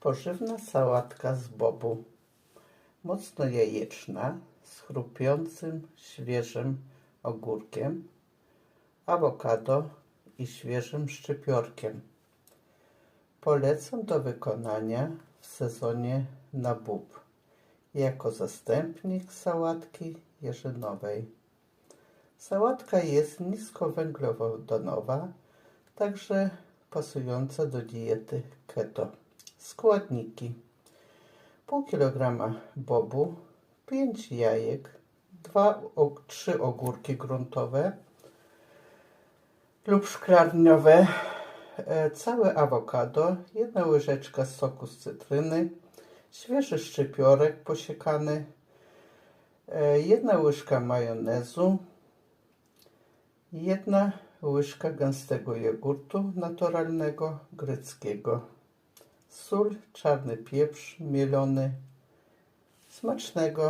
Pożywna sałatka z bobu. Mocno jajeczna, z chrupiącym, świeżym ogórkiem, awokado i świeżym szczypiorkiem. Polecam do wykonania w sezonie na bób, jako zastępnik sałatki jarzynowej. Sałatka jest niskowęglowodanowa, także pasująca do diety keto. Składniki: pół kilograma bobu, 5 jajek, 2, 3 ogórki gruntowe lub szklarniowe, e, całe awokado, jedna łyżeczka soku z cytryny, świeży szczypiorek posiekany, e, jedna łyżka majonezu, jedna łyżka gęstego jogurtu naturalnego greckiego, sól, czarny pieprz mielony. Smacznego!